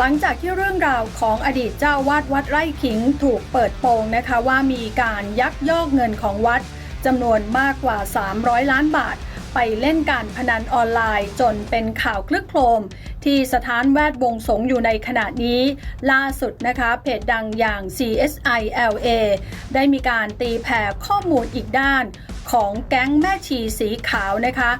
หลังจากที่เรื่องราวของอดีตเจ้าวาดวัดไร่ขิงถูกเปิดโปงนะคะว่ามีการยักยอกเงินของวัดจำนวนมากกว่า 300 ล้านบาท ไปเล่นการพนันออนไลน์จนเป็นข่าวคลึกโครม ที่สถานแวดวงสงอยู่ในขณะนี้ ล่าสุดนะคะเพจดังอย่าง CSI LA ได้มีการตีแผ่ข้อมูลอีกด้านของแก๊งแม่ชีสีขาวนะคะ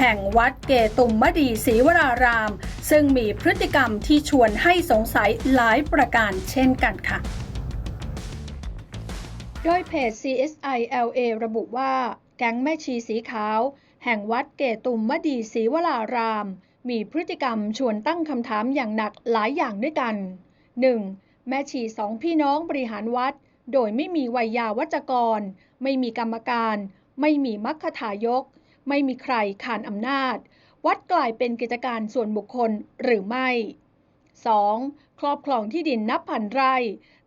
แห่งวัดเกตุมมดีศรีวราราม ซึ่งมีพฤติกรรมที่ชวนให้สงสัยหลายประการเช่นกันค่ะ โดยเพจ CSI LA ระบุว่า แก๊งแม่ชีสีขาว แห่งวัดเกตุมมดีศรีวราราม มีพฤติกรรมชวนตั้งคำถามอย่างหนักหลายอย่างด้วยกัน 1. แม่ชีสองพี่น้องบริหารวัด โดยไม่มีวัยยาวัจกร ไม่มีกรรมการ ไม่มีมัคคทายก ไม่มีใครขานอำนาจ วัดกลายเป็นกิจการส่วนบุคคลหรือไม่ 2. ครอบครองที่ดินนับพันไร่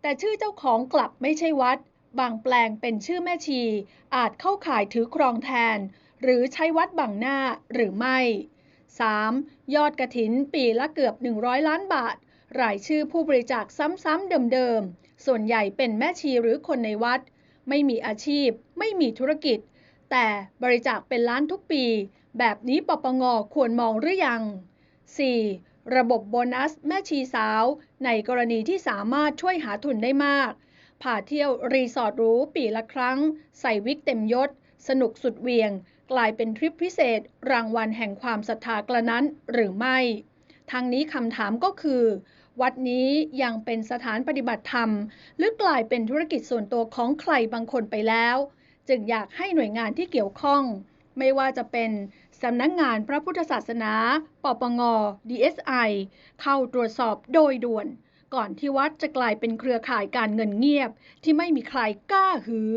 แต่ชื่อเจ้าของกลับไม่ใช่วัด บางแปลงเป็นชื่อแม่ชี อาจเข้าข่ายถือครองแทน หรือใช้วัดบังหน้าหรือไม่ 3. ยอดกระถินปีละเกือบ 100 ล้านบาท รายชื่อผู้บริจาคซ้ำๆเดิมๆ ส่วนใหญ่เป็นแม่ชีหรือคนในวัด ไม่มีอาชีพ ไม่มีธุรกิจ แต่บริจาคเป็นล้านทุกปี แบบนี้ปปงควรมองหรือยัง 4. ระบบโบนัสแม่ชีสาว ในกรณีที่สามารถช่วยหาทุนได้มากพาเที่ยวรีสอร์ทหรูปีละครั้ง ใส่วิกเต็มยศ สนุกสุดเวียง กลายเป็นทริปพิเศษ รางวัลแห่งความศรัทธากระนั้นหรือไม่ทั้งนี้คำถามก็คือ วัดนี้ยังเป็นสถานปฏิบัติธรรม หรือกลายเป็นธุรกิจส่วนตัวของใครบางคนไปแล้ว จึงอยากให้หน่วยงานที่เกี่ยวข้อง ไม่ว่าจะเป็นสำนักงานพระพุทธศาสนา ปปง DSI เข้าตรวจสอบโดยด่วน ก่อนที่วัดจะกลายเป็นเครือข่ายการเงินเงียบที่ไม่มีใครกล้าหือ